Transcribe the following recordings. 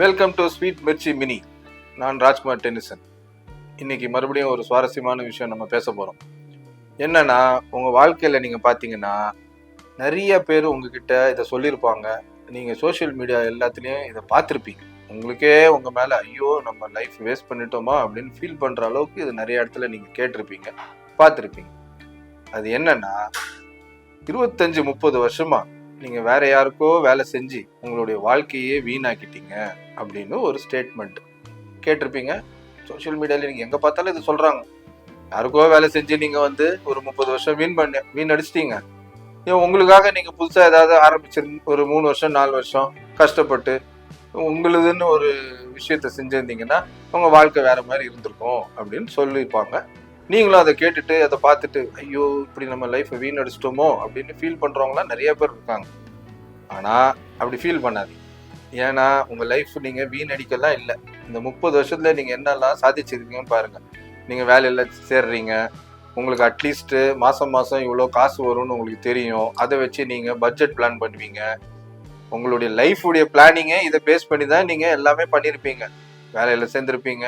Welcome to sweet Mirchi mini நான் Rajkumar tennessine. இன்னைக்கு மறுபடியும் ஒரு சுவாரஸ்யமான விஷயம் நம்ம பேச போகிறோம் என்னன்னா உங்கள் வாழ்க்கையில் நீங்கள் பார்த்தீங்கன்னா நிறைய பேர் உங்ககிட்ட இதை சொல்லியிருப்பாங்க. நீங்கள் சோஷியல் மீடியா எல்லாத்துலேயும் இதை பார்த்துருப்பீங்க. உங்களுக்கே உங்கள் மேலே ஐயோ நம்ம லைஃப் வேஸ்ட் பண்ணிட்டோமா? அப்படின்னு ஃபீல் பண்ணுற அளவுக்கு இது நிறைய இடத்துல நீங்கள் கேட்டிருப்பீங்க. பார்த்துருப்பீங்க. அது என்னன்னா இருபத்தஞ்சு முப்பது வருஷமாக நீங்க வேற யாருக்கோ வேலை செஞ்சு உங்களுடைய வாழ்க்கையே வீணாக்கிட்டீங்க அப்படின்னு ஒரு ஸ்டேட்மெண்ட் கேட்டிருப்பீங்க. சோஷியல் மீடியாவில் நீங்கள் எங்கே பார்த்தாலும் இது சொல்கிறாங்க யாருக்கோ வேலை செஞ்சு நீங்கள் வந்து ஒரு முப்பது வருஷம் வீண் பண்ண வீண் அடிச்சிட்டீங்க ஏன் உங்களுக்காக நீங்கள் புதுசாக ஏதாவது ஆரம்பிச்சிரு ஒரு மூணு வருஷம் நாலு வருஷம் கஷ்டப்பட்டு உங்களுதுன்னு ஒரு விஷயத்த செஞ்சுருந்தீங்கன்னா உங்கள் வாழ்க்கை வேறு மாதிரி இருந்திருக்கும் அப்படின்னு சொல்லியிருப்பாங்க. நீங்களும் அதை கேட்டுட்டு அதை பார்த்துட்டு ஐயோ இப்படி நம்ம லைஃப்பை வீணடிச்சிட்டோமோ? அப்படின்னு ஃபீல் பண்ணுறவங்களாம் நிறைய பேர் இருக்காங்க. ஆனால் அப்படி ஃபீல் பண்ணாது ஏன்னா உங்கள் லைஃப் நீங்கள் வீணடிக்கலாம் இல்லை. இந்த முப்பது வருஷத்துல நீங்கள் என்னெல்லாம் சாதிச்சிருக்கீங்கன்னு பாருங்கள் நீங்கள் வேலையில் சேர்றீங்க. உங்களுக்கு அட்லீஸ்ட்டு மாதம் மாதம் இவ்வளோ காசு வரும்னு உங்களுக்கு தெரியும். அதை வச்சு நீங்கள் பட்ஜெட் பிளான் பண்ணுவீங்க. உங்களுடைய லைஃபுடைய பிளானிங்கை இதை பேஸ் பண்ணி தான் நீங்கள் எல்லாமே பண்ணியிருப்பீங்க வேலையில் சேர்ந்துருப்பீங்க.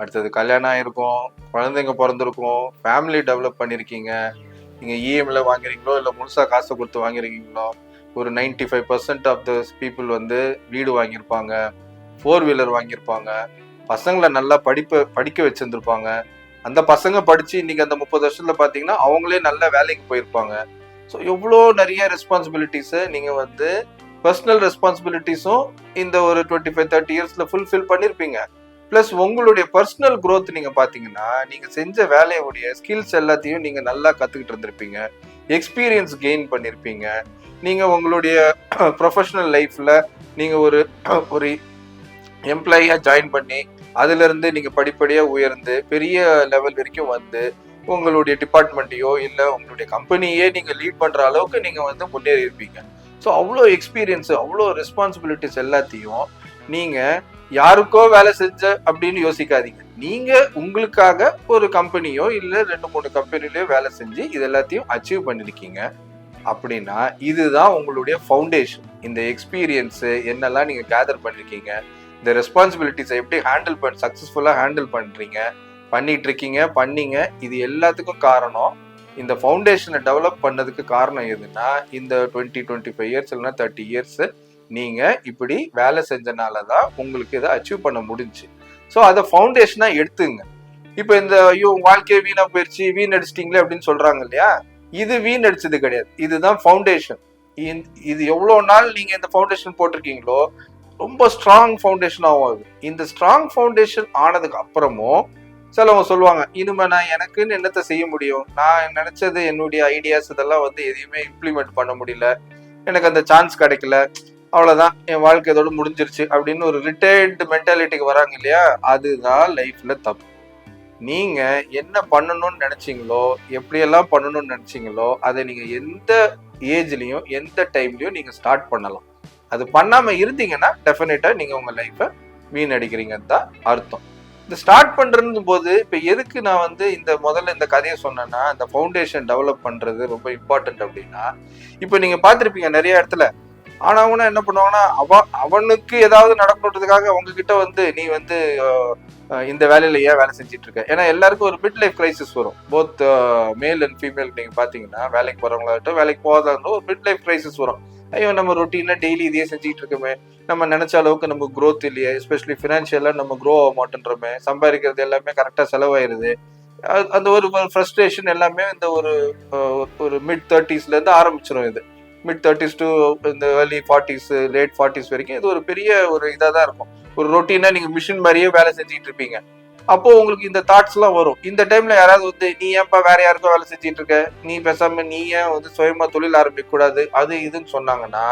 அடுத்தது கல்யாணம் ஆகிருக்கும் குழந்தைங்க பிறந்திருக்கும் ஃபேமிலி டெவலப் பண்ணியிருக்கீங்க நீங்கள் இஎம்ல வாங்குறீங்களோ இல்லை முழுசாக காசை கொடுத்து வாங்கிருக்கீங்களோ ஒரு 95% five percent of the people வந்து வீடு வாங்கியிருப்பாங்க ஃபோர் வீலர் வாங்கியிருப்பாங்க. பசங்களை நல்லா படிப்பை படிக்க வச்சுருந்துருப்பாங்க. அந்த பசங்க படித்து இன்னைக்கு அந்த முப்பது வருஷத்தில் பார்த்தீங்கன்னா அவங்களே நல்ல வேலைக்கு போயிருப்பாங்க. ஸோ எவ்வளோ நிறைய ரெஸ்பான்சிபிலிட்டிஸை நீங்கள் வந்து பர்சனல் ரெஸ்பான்சிபிலிட்டிஸும் இந்த ஒரு டுவெண்ட்டி ஃபைவ் தேர்ட்டி இயர்ஸில் ஃபுல்ஃபில் பண்ணியிருப்பீங்க ப்ளஸ் உங்களுடைய பர்சனல் க்ரோத் நீங்கள் பார்த்தீங்கன்னா நீங்கள் செஞ்ச வேலையுடைய ஸ்கில்ஸ் எல்லாத்தையும் நீங்கள் நல்லா கற்றுக்கிட்டு இருந்திருப்பீங்க. எக்ஸ்பீரியன்ஸ் கெயின் பண்ணியிருப்பீங்க நீங்கள் உங்களுடைய ப்ரொஃபஷனல் லைஃப்பில் நீங்கள் ஒரு ஒரு எம்ப்ளாயியாக ஜாயின் பண்ணி அதுலேருந்து நீங்கள் படிப்படியாக உயர்ந்து பெரிய லெவல் வரைக்கும் வந்து உங்களுடைய டிபார்ட்மெண்ட்டையோ இல்லை உங்களுடைய கம்பெனியே நீங்கள் லீட் பண்ணுற அளவுக்கு நீங்கள் வந்து முன்னேறி இருப்பீங்க ஸோ அவ்வளோ எக்ஸ்பீரியன்ஸு அவ்வளோ ரெஸ்பான்சிபிலிட்டிஸ் எல்லாத்தையும் நீங்கள் யாருக்கோ வேலை செஞ்ச அப்படின்னு யோசிக்காதீங்க. நீங்க உங்களுக்காக ஒரு கம்பெனியோ இல்ல ரெண்டு மூணு கம்பெனிலயோ வேலை செஞ்சு இது எல்லாத்தையும் அச்சீவ் பண்ணிருக்கீங்க. அப்படின்னா இதுதான் உங்களுடைய ஃபவுண்டேஷன் இந்த எக்ஸ்பீரியன்ஸ் என்னெல்லாம் நீங்க கேதர் பண்ணிருக்கீங்க. இந்த ரெஸ்பான்சிபிலிட்டிஸை எப்படி ஹேண்டில் பண்ண சக்ஸஸ்ஃபுல்லாக ஹேண்டில் பண்றீங்க. பண்ணிட்டு இருக்கீங்க பண்ணீங்க இது எல்லாத்துக்கும் காரணம். இந்த ஃபவுண்டேஷனை டெவலப் பண்ணதுக்கு காரணம் எதுனா இந்த டுவெண்ட்டி டுவெண்ட்டி ஃபைவ் இயர்ஸ் இல்லைன்னா தேர்ட்டி இயர்ஸ் நீங்கள் இப்படி வேலை செஞ்சனால தான் உங்களுக்கு இதை அச்சீவ் பண்ண முடிஞ்சுச்சு ஸோ அதை ஃபவுண்டேஷனாக எடுத்துங்க. இப்போ இந்த ஐயோ வாழ்க்கையை வீணாக போயிடுச்சு வீண் அடிச்சிட்டிங்களே அப்படின்னு சொல்கிறாங்க இல்லையா? இது வீண் அடிச்சது கிடையாது. இதுதான் ஃபவுண்டேஷன் இது எவ்வளோ நாள் நீங்கள் இந்த ஃபவுண்டேஷன் போட்டிருக்கீங்களோ ரொம்ப ஸ்ட்ராங் ஃபவுண்டேஷனாகவும் ஆகுது அது. இந்த ஸ்ட்ராங் ஃபவுண்டேஷன் ஆனதுக்கு அப்புறமும் சிலவங்க சொல்லுவாங்க இனிமே நான் எனக்குன்னு என்னத்தை செய்ய முடியும்? நான் நினைச்சது என்னுடைய ஐடியாஸ் இதெல்லாம் வந்து எதையுமே இம்ப்ளிமெண்ட் பண்ண முடியல. எனக்கு அந்த சான்ஸ் கிடைக்கல. அவ்வளவுதான். என் வாழ்க்கை இதோட முடிஞ்சிருச்சு அப்படின்னு ஒரு ரிட்டையர்டு மென்டாலிட்டிக்கு வராங்க இல்லையா? அதுதான் லைஃப்ல தப்பு. நீங்க என்ன பண்ணணும்னு நினைச்சீங்களோ எப்படியெல்லாம் பண்ணணும்னு நினைச்சீங்களோ அதை நீங்க எந்த ஏஜ்லயும் எந்த டைம்லயும் நீங்க ஸ்டார்ட் பண்ணலாம். அது பண்ணாம இருந்தீங்கன்னா டெஃபினட்டா நீங்க உங்க லைஃபை வீணடிக்கிறீங்கன்னு தான் அர்த்தம். இந்த ஸ்டார்ட் பண்றது போது இப்ப எதுக்கு நான் வந்து இந்த முதல்ல இந்த கதையை சொன்னேன்னா இந்த ஃபவுண்டேஷன் டெவலப் பண்றது ரொம்ப இம்பார்ட்டன்ட் அப்படின்னா இப்ப நீங்க பாத்திருப்பீங்க நிறைய இடத்துல ஆனவங்கன்னா என்ன பண்ணுவாங்கன்னா அவ அவனுக்கு ஏதாவது நடக்கணுன்றதுக்காக அவங்ககிட்ட வந்து நீ வந்து இந்த வேலையில ஏன் வேலை செஞ்சுட்டு இருக்க ஏன்னா எல்லாருக்கும் ஒரு மிட் லைஃப் கிரைசிஸ் வரும் போத் மேல் அண்ட் ஃபீமேல் நீங்க பாத்தீங்கன்னா வேலைக்கு போறவங்களாகட்டும் வேலைக்கு போகாதாகட்டும் ஒரு மிட் லைஃப் கிரைசிஸ் வரும். ஐயோ நம்ம ரொட்டீனில் டெய்லி இதையே செஞ்சுட்டு இருக்கோமே நம்ம நினைச்ச அளவுக்கு நம்ம க்ரோத் இல்லையே. எஸ்பெஷலி ஃபினான்ஷியலா நம்ம க்ரோ ஆக மாட்டேன்றோமே. சம்பாதிக்கிறது எல்லாமே கரெக்டா செலவாயிருது. அது- அந்த ஒரு ஃப்ரஸ்ட்ரேஷன் எல்லாமே இந்த ஒரு ஒரு மிட் தேர்ட்டிஸ்ல இருந்து ஆரம்பிச்சிடும் இது. மிட் தேர்ட்டிஸ் டு இந்த ஏர்லி ஃபார்ட்டிஸ் லேட் ஃபார்ட்டிஸ் வரைக்கும் இது ஒரு பெரிய ஒரு இதாக தான் இருக்கும். ஒரு ரொட்டீனாக நீங்கள் மிஷின் மாதிரியே வேலை செஞ்சுட்டு இருப்பீங்க. அப்போ உங்களுக்கு இந்த தாட்ஸ்லாம் வரும். இந்த டைம்ல யாராவது வந்து நீ ஏன்பா வேற யாருக்கும் வேலை செஞ்சுட்டு இருக்க? நீ பேசாம நீ ஏன் வந்து சுயமா தொழில் ஆரம்பிக்க கூடாது? அது இதுன்னு சொன்னாங்கன்னா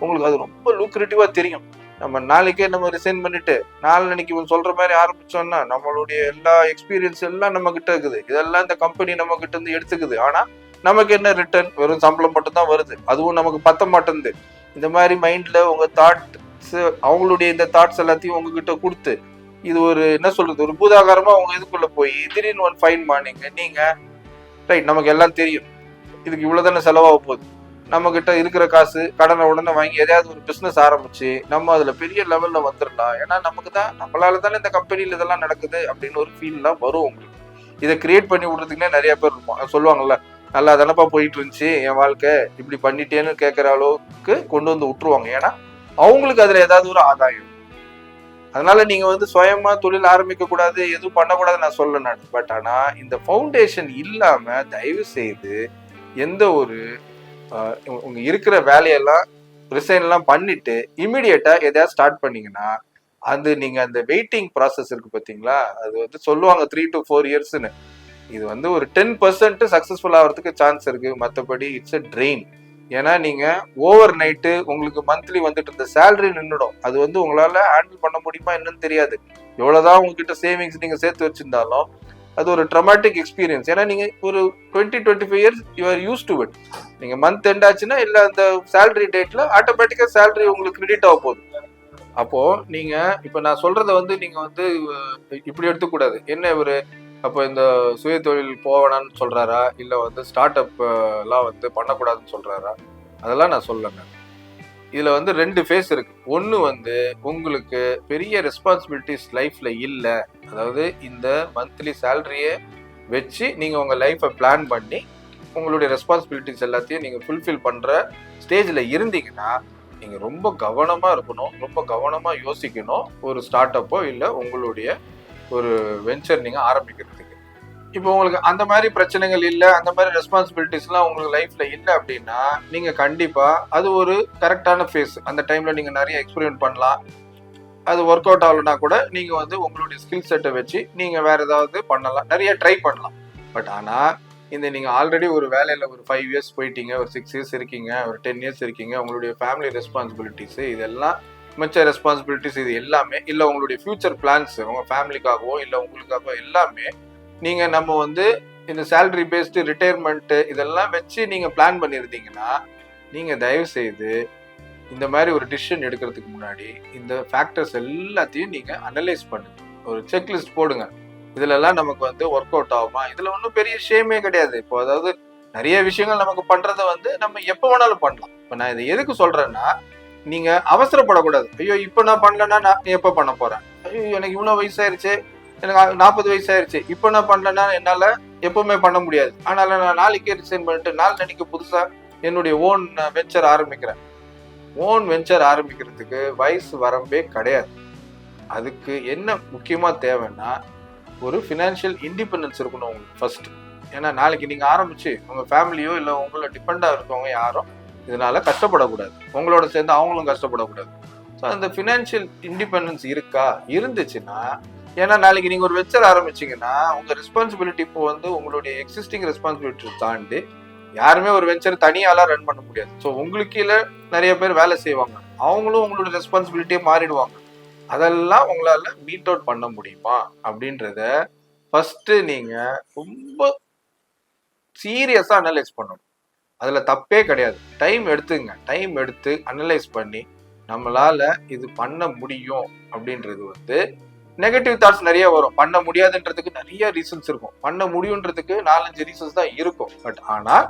உங்களுக்கு அது ரொம்ப லூக்ரேட்டிவா தெரியும். நம்ம நாளைக்கே நம்ம ரிசைன் பண்ணிட்டு நாளைக்கு இவன் சொல்ற மாதிரி ஆரம்பிச்சோம்னா நம்மளுடைய எல்லா எக்ஸ்பீரியன்ஸ் எல்லாம் நம்ம கிட்ட இருக்குது. இதெல்லாம் இந்த கம்பெனி நம்ம கிட்ட இருந்து எடுத்துக்குது. ஆனா நமக்கு என்ன ரிட்டர்ன் வெறும் சம்பளம் மட்டும்தான் வருது. அதுவும் நமக்கு பத்த மாட்டேங்குது. இந்த மாதிரி மைண்டில் உங்கள் தாட்ஸ் அவங்களுடைய இந்த தாட்ஸ் எல்லாத்தையும் உங்ககிட்ட கொடுத்து இது ஒரு என்ன சொல்றது ஒரு பூதாகாரமாக அவங்க இதுக்குள்ளே போய் திடீர்னு ஒன் ஃபைன் மார்னிங் நீங்கள் ரைட் நமக்கு எல்லாம் தெரியும். இதுக்கு இவ்வளோ தானே செலவாக போகுது. நம்மக்கிட்ட இருக்கிற காசு கடனை உடனே வாங்கி எதையாவது ஒரு பிஸ்னஸ் ஆரம்பிச்சு நம்ம அதில் பெரிய லெவலில் வந்துடலாம். ஏன்னா நமக்கு தான் நம்மளால தானே இந்த கம்பெனியில் இதெல்லாம் நடக்குது அப்படின்னு ஒரு ஃபீல்லாம் வரும் உங்களுக்கு. இதை கிரியேட் பண்ணி விடுறதுக்குன்னே நிறைய பேர் இருப்போம் சொல்லுவாங்கல்ல நல்லா தானப்பா போயிட்டு இருந்துச்சு என் வாழ்க்கை. இப்படி பண்ணிட்டேன்னு கேட்குற அளவுக்கு கொண்டு வந்து விட்டுருவாங்க. ஏன்னா அவங்களுக்கு அதில் ஏதாவது ஒரு ஆதாயம். அதனால நீங்கள் வந்து சுயமா தொழில் ஆரம்பிக்க கூடாது எதுவும் பண்ணக்கூடாது நான் சொல்ல நான். பட் ஆனால் இந்த ஃபவுண்டேஷன் இல்லாமல் தயவு செய்து எந்த ஒரு உங்க- இருக்கிற வேலையெல்லாம் ரிசைன்லாம் பண்ணிட்டு இமிடியேட்டா எதையாவது ஸ்டார்ட் பண்ணீங்கன்னா அது நீங்க அந்த வெயிட்டிங் ப்ராசஸ் இருக்கு பாத்தீங்களா? அது வந்து சொல்லுவாங்க த்ரீ டு ஃபோர் இயர்ஸ்னு இது வந்து ஒரு டென் பர்சன்ட் சக்சஸ்ஃபுல் ஆகிறதுக்கு சான்ஸ் இருக்கு. மற்றபடி இட்ஸ் அ ட்ரெயின் ஏன்னா நீங்க ஓவர் நைட்டு உங்களுக்கு மந்த்லி வந்துட்டு இருந்த சேலரி நின்றுடும் அது வந்து உங்களால ஹேண்டில் பண்ண முடியுமா என்னன்னு தெரியாது. எவ்வளவுதான் உங்ககிட்ட சேவிங்ஸ் நீங்க சேர்த்து வச்சிருந்தாலும் அது ஒரு ட்ரமாட்டிக் எக்ஸ்பீரியன்ஸ் ஏன்னா நீங்க ஒரு twenty twenty five years you're used to it நீங்க மந்த் எண்ட் ஆச்சுன்னா இல்ல அந்த சேலரி டேட்ல ஆட்டோமேட்டிக்கா சேலரி உங்களுக்கு கிரெடிட் ஆக போகுது. அப்போ நீங்க இப்ப நான் சொல்றத வந்து நீங்க வந்து இப்படி எடுத்துக்கூடாது என்ன ஒரு அப்போ இந்த சுய தொழில் போவேணான்னு சொல்கிறாரா இல்லை வந்து ஸ்டார்ட் அப் எல்லாம் வந்து பண்ணக்கூடாதுன்னு சொல்கிறாரா அதெல்லாம் நான் சொல்லங்க இதில் வந்து ரெண்டு ஃபேஸ் இருக்குது ஒன்று வந்து உங்களுக்கு பெரிய ரெஸ்பான்சிபிலிட்டிஸ் லைஃப்பில் இல்லை. அதாவது இந்த மந்த்லி சேலரியை வச்சு நீங்கள் உங்கள் லைஃப்பை பிளான் பண்ணி உங்களுடைய ரெஸ்பான்சிபிலிட்டிஸ் எல்லாத்தையும் நீங்கள் ஃபுல்ஃபில் பண்ணுற ஸ்டேஜில் இருந்தீங்கன்னா நீங்கள் ரொம்ப கவனமாக இருக்கணும் ரொம்ப கவனமாக யோசிக்கணும். ஒரு ஸ்டார்ட் அப்போ இல்லை உங்களுடைய ஒரு வெஞ்சர் நீங்க ஆரம்பிக்கிறதுக்கு. இப்போ உங்களுக்கு அந்த மாதிரி பிரச்சனைகள் இல்லை அந்த மாதிரி ரெஸ்பான்சிபிலிட்டிஸ்லாம் உங்களுக்கு லைஃப்ல இல்லை அப்படின்னா நீங்க கண்டிப்பா அது ஒரு கரெக்டான ஃபேஸ் அந்த டைம்ல நீங்க நிறைய எக்ஸ்பெரிமெண்ட் பண்ணலாம். அது ஒர்க் அவுட் ஆகலைன்னா கூட நீங்க வந்து உங்களுடைய ஸ்கில் செட்டை வச்சு நீங்க வேற ஏதாவது பண்ணலாம். நிறைய ட்ரை பண்ணலாம். பட் ஆனா இந்த நீங்க ஆல்ரெடி ஒரு வேலையில ஒரு ஃபைவ் இயர்ஸ் போயிட்டீங்க ஒரு சிக்ஸ் இயர்ஸ் இருக்கீங்க ஒரு டென் இயர்ஸ் இருக்கீங்க உங்களுடைய ஃபேமிலி ரெஸ்பான்சிபிலிட்டிஸ் இதெல்லாம் மிச்ச ரெஸ்பான்சிபிலிட்டிஸ் இது எல்லாமே இல்லை உங்களுடைய ஃபியூச்சர் பிளான்ஸ் உங்கள் ஃபேமிலிக்காகவோ இல்லை உங்களுக்காகவோ எல்லாமே நீங்கள் நம்ம வந்து இந்த சேலரி பேஸ்டு ரிட்டையர்மெண்ட்டு இதெல்லாம் வச்சு நீங்கள் பிளான் பண்ணியிருந்தீங்கன்னா நீங்கள் தயவு செய்து இந்த மாதிரி ஒரு டிசிஷன் எடுக்கிறதுக்கு முன்னாடி இந்த ஃபேக்டர்ஸ் எல்லாத்தையும் நீங்கள் அனலைஸ் பண்ணுங்க. ஒரு செக்லிஸ்ட் போடுங்க. இதுலலாம் நமக்கு வந்து ஒர்க் அவுட் ஆகுமா? இதில் ஒன்றும் பெரிய ஷேமே கிடையாது. இப்போ அதாவது நிறைய விஷயங்கள் நமக்கு பண்ணுறத வந்து நம்ம எப்போ வேணாலும் பண்ணலாம். இப்போ நான் இதை எதுக்கு சொல்கிறேன்னா நீங்க அவசரப்படக்கூடாது. ஐயோ இப்போ நான் பண்ணலன்னா நான் எப்போ பண்ண போறேன் ஐயோ எனக்கு இவ்வளோ வயசாயிருச்சு. எனக்கு நாற்பது வயசாயிருச்சு. இப்போ நான் பண்ணலன்னா என்னால எப்பவுமே பண்ண முடியாது. அதனால நான் நாளைக்கே ரிசைன் பண்ணிட்டு நாள் நடிக்க புதுசா என்னுடைய ஓன் வெஞ்சர் ஆரம்பிக்கிறேன். ஓன் வெஞ்சர் ஆரம்பிக்கிறதுக்கு வயசு வரம்பே கிடையாது. அதுக்கு என்ன முக்கியமா தேவைன்னா ஒரு ஃபினான்ஷியல் இண்டிபெண்டன்ஸ் இருக்கணும் உங்களுக்கு ஃபர்ஸ்ட் ஏன்னா நாளைக்கு நீங்க ஆரம்பிச்சு உங்க ஃபேமிலியோ இல்லை உங்களை டிபெண்டா இருக்கவங்க யாரும் இதனால கஷ்டப்படக்கூடாது. உங்களோட சேர்ந்து அவங்களும் கஷ்டப்படக்கூடாது. ஸோ அந்த ஃபினான்ஷியல் இண்டிபெண்டன்ஸ் இருக்கா? இருந்துச்சுன்னா ஏன்னா நாளைக்கு நீங்க ஒரு வெச்சர் ஆரம்பிச்சீங்கன்னா உங்க ரெஸ்பான்சிபிலிட்டி இப்போ வந்து உங்களுடைய எக்ஸிஸ்டிங் ரெஸ்பான்சிபிலிட்டி தாண்டி யாருமே ஒரு வெஞ்சர் தனியாலாம் ரன் பண்ண முடியாது. ஸோ உங்களுக்கு கீழே நிறைய பேர் வேலை செய்வாங்க. அவங்களும் உங்களோட ரெஸ்பான்சிபிலிட்டியே மாறிடுவாங்க. அதெல்லாம் உங்களால மீட் அவுட் பண்ண முடியுமா? அப்படின்றத ஃபர்ஸ்ட் நீங்க ரொம்ப சீரியஸா அனலைஸ் பண்ணணும். அதில் தப்பே கிடையாது. டைம் எடுத்துங்க. டைம் எடுத்து அனலைஸ் பண்ணி நம்மளால் இது பண்ண முடியும் அப்படின்றது வந்து நெகட்டிவ் தாட்ஸ் நிறைய வரும். பண்ண முடியாதுன்றதுக்கு நிறைய ரீசன்ஸ் இருக்கும். பண்ண முடியுன்றதுக்கு நாலஞ்சு ரீசன்ஸ் தான் இருக்கும். பட் ஆனால்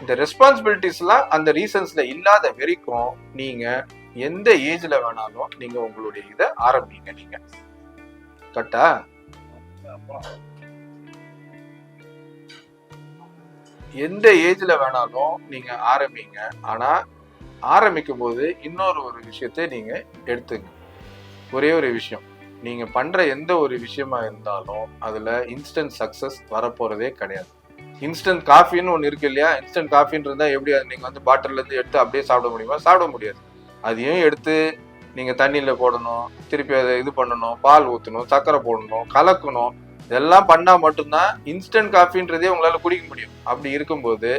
இந்த ரெஸ்பான்சிபிலிட்டிஸ்லாம் அந்த ரீசன்ஸ்ல இல்லாத வரைக்கும் நீங்கள் எந்த ஏஜில் வேணாலும் நீங்கள் உங்களுடைய இதை ஆரம்பிங்க நீங்கள் கரெக்டா எந்த ஏஜ்ல வேணாலும் நீங்க ஆரம்பிங்க. ஆனா ஆரம்பிக்கும் போது இன்னொரு ஒரு விஷயத்தை நீங்க எடுத்துங்க. ஒரே ஒரு விஷயம். நீங்க பண்ற எந்த ஒரு விஷயமா இருந்தாலும் அதுல இன்ஸ்டன்ட் சக்சஸ் வரப்போறதே கிடையாது. இன்ஸ்டன்ட் காஃபின்னு ஒன்று இருக்கு இல்லையா? இன்ஸ்டன்ட் காஃபின்னு இருந்தால் எப்படி அது நீங்கள் வந்து பாட்டிலேருந்து எடுத்து அப்படியே சாப்பிட முடியுமா? சாப்பிட முடியாது. அதையும் எடுத்து நீங்கள் தண்ணியில் போடணும் திருப்பி அதை இது பண்ணணும் பால் ஊற்றணும் சர்க்கரை போடணும் கலக்கணும். இதெல்லாம் பண்ணால் மட்டும்தான் இன்ஸ்டன்ட் காஃபின்றதே உங்களால் குடிக்க முடியும். அப்படி இருக்கும்போது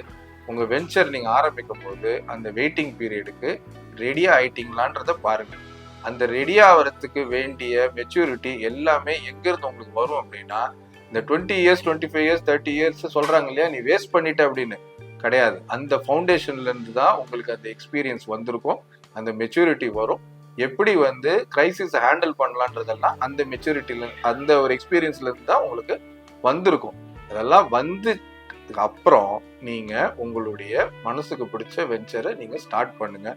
உங்கள் வெஞ்சர் நீங்கள் ஆரம்பிக்கும் போது அந்த வெயிட்டிங் பீரியடுக்கு ரெடியாக ஆயிட்டீங்களான்றத பாருங்கள் அந்த ரெடி ஆகிறதுக்கு வேண்டிய மெச்சூரிட்டி எல்லாமே எங்கேருந்து உங்களுக்கு வரும் அப்படின்னா இந்த twenty years twenty five years thirty years சொல்கிறாங்க இல்லையா? நீ வேஸ்ட் பண்ணிட்ட அப்படின்னு. கிடையாது. அந்த ஃபவுண்டேஷன்லேருந்து தான் உங்களுக்கு அந்த எக்ஸ்பீரியன்ஸ் வந்திருக்கும். அந்த மெச்சூரிட்டி வரும். எப்படி வந்து கிரைசிஸ் ஹேண்டில் பண்ணலான்றதெல்லாம் அந்த மெச்சூரிட்டில அந்த ஒரு எக்ஸ்பீரியன்ஸ்ல இருந்து தான் உங்களுக்கு வந்திருக்கும். அதெல்லாம் வந்து அப்புறம் நீங்க உங்களுடைய மனசுக்கு பிடிச்ச வெஞ்சரை நீங்க ஸ்டார்ட் பண்ணுங்க.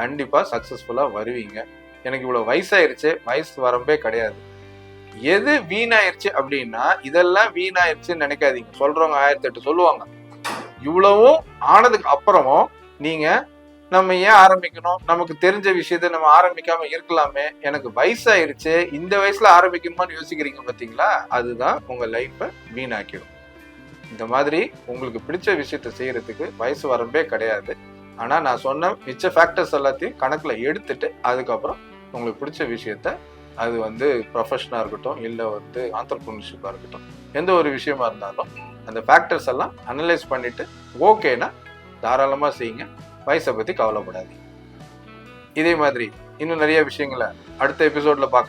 கண்டிப்பா சக்சஸ்ஃபுல்லா வருவீங்க. எனக்கு இவ்வளவு வயசாயிருச்சு வயசு வரம்பே கிடையாது. எது வீணாயிருச்சு அப்படின்னா இதெல்லாம் வீணாயிருச்சுன்னு நினைக்காதீங்க. சொல்றவங்க ஆயிரத்தி எட்டு சொல்லுவாங்க. இவ்வளவும் ஆனதுக்கு அப்புறமும் நீங்க நம்ம ஏன் ஆரம்பிக்கணும்? நமக்கு தெரிஞ்ச விஷயத்த நம்ம ஆரம்பிக்காம இருக்கலாமே. எனக்கு வயசாயிருச்சு. இந்த வயசுல ஆரம்பிக்கணுமான்னு யோசிக்கிறீங்க பாத்தீங்களா? அதுதான் உங்க லைஃப்பை வீணாக்கிடும். இந்த மாதிரி உங்களுக்கு பிடிச்ச விஷயத்த செய்யறதுக்கு வயசு வரம்பே கிடையாது. ஆனா நான் சொன்ன மிச்ச ஃபேக்டர்ஸ் எல்லாத்தையும் கணக்குல எடுத்துட்டு அதுக்கப்புறம் உங்களுக்கு பிடிச்ச விஷயத்த அது வந்து ப்ரொஃபஷனாக இருக்கட்டும் இல்லை வந்து ஆண்டர்பிரினர்ஷிப்பாக இருக்கட்டும் எந்த ஒரு விஷயமா இருந்தாலும் அந்த ஃபேக்டர்ஸ் எல்லாம் அனலைஸ் பண்ணிட்டு ஓகேனா தாராளமாக செய்யுங்க. வயசை பற்றி கவலைப்படாது இதே மாதிரி இன்னும் நிறைய விஷயங்களை அடுத்த எபிசோட்ல பார்க்கலாம்.